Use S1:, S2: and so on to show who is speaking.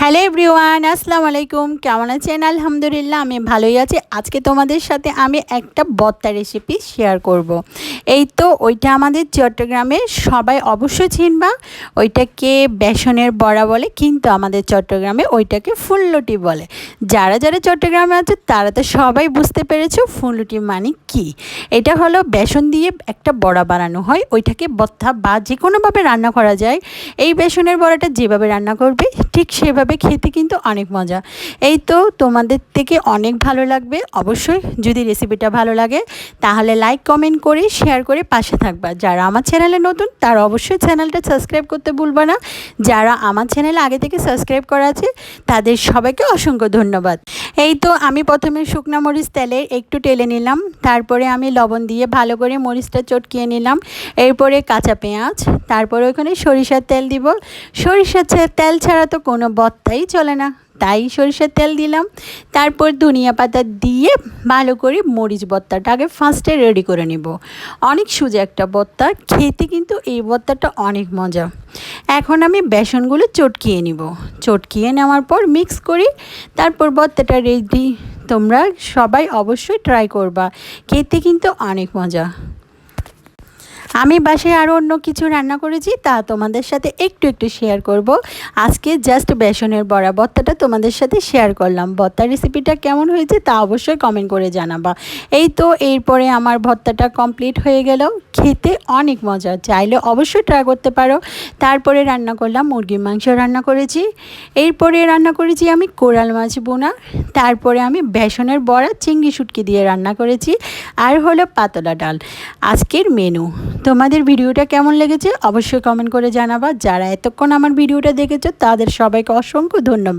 S1: Hello everyone, আসসালামু আলাইকুম। কেমন আছেন? আলহামদুলিল্লাহ, আমি ভালোই আছি। আজকে তোমাদের সাথে আমি একটা বত্তা রেসিপি শেয়ার করব। এই তো ওইটা আমাদের চট্টগ্রামে সবাই অবশ্যই চিনবা। ওইটাকে বেসনের বড়া বলে, কিন্তু আমাদের চট্টগ্রামে ওইটাকে ফুল্লটি বলে। যারা যারা চট্টগ্রামে আছে, তারা তো সবাই বুঝতে পেরেছ ফুল্লটি মানে কি। এটা হলো বেসন দিয়ে একটা বড়া বানানো হয়। ওইটাকে বত্তা বা যে কোনোভাবে রান্না করা যায়। এই বেসনের বড়াটা যেভাবে রান্না করবে ঠিক সেভাবে খেতে কিন্তু অনেক মজা। এই তো তোমাদের থেকে অনেক ভালো লাগবে। অবশ্যই যদি রেসিপিটা ভালো লাগে, তাহলে লাইক কমেন্ট করে শেয়ার করে পাশে থাকবা। যারা আমার চ্যানেলে নতুন, তারা অবশ্যই চ্যানেলটা সাবস্ক্রাইব করতে ভুলবা না। যারা আমার চ্যানেলে আগে থেকে সাবস্ক্রাইব করা আছে, তাদের সবাইকে অসংখ্য ধন্যবাদ। এই তো আমি প্রথমে শুকনা মরিচ তেলে একটু টেলে নিলাম। তারপরে আমি লবণ দিয়ে ভালো করে মরিচটা চটকিয়ে নিলাম। এরপরে কাঁচা পেঁয়াজ, তারপরে ওখানে সরিষার তেল দিব। সরিষার তেল ছাড়া তো কোনো বত্তাই চলে না। তাই সরিষার তেল দিলাম। তারপর ধনিয়া পাতা দিয়ে ভালো করে মরিচ বত্তাটা আগে ফার্স্টে রেডি করে নেব। অনেক সুজা একটা বত্তা, খেতে কিন্তু এই বত্তাটা অনেক মজা। এখন আমি বেসনগুলো চটকিয়ে নিব। চটকিয়ে নেওয়ার পর মিক্স করি। তারপর বত্তাটা রেডি তোমরা সবাই অবশ্যই ট্রাই করবা। খেতে কিন্তু অনেক মজা। আমি বাসায় আরও অন্য কিছু রান্না করেছি, তা তোমাদের সাথে একটু একটু শেয়ার করব। আজকে জাস্ট বেসনের বড়া ভর্তাটা তোমাদের সাথে শেয়ার করলাম। ভর্তার রেসিপিটা কেমন হয়েছে তা অবশ্যই কমেন্ট করে জানাবা। এই তো এরপরে আমার ভর্তাটা কমপ্লিট হয়ে গেল। খেতে অনেক মজা, চাইলে অবশ্যই ট্রাই করতে পারো। তারপরে রান্না করলাম, মুরগির মাংস রান্না করেছি। এরপরে রান্না করেছি আমি কোরাল মাছ বোনা তারপরে আমি বেসনের বড়া, চিংড়ি শুটকি দিয়ে রান্না করেছি। আর হলো পাতলা ডাল। আজকের মেনু তোমাদের ভিডিওটা কেমন লেগেছে অবশ্যই কমেন্ট করে জানাবা। যারা এতক্ষণ আমার ভিডিওটা দেখেছ, তাদের সবাইকে অসংখ্য ধন্যবাদ।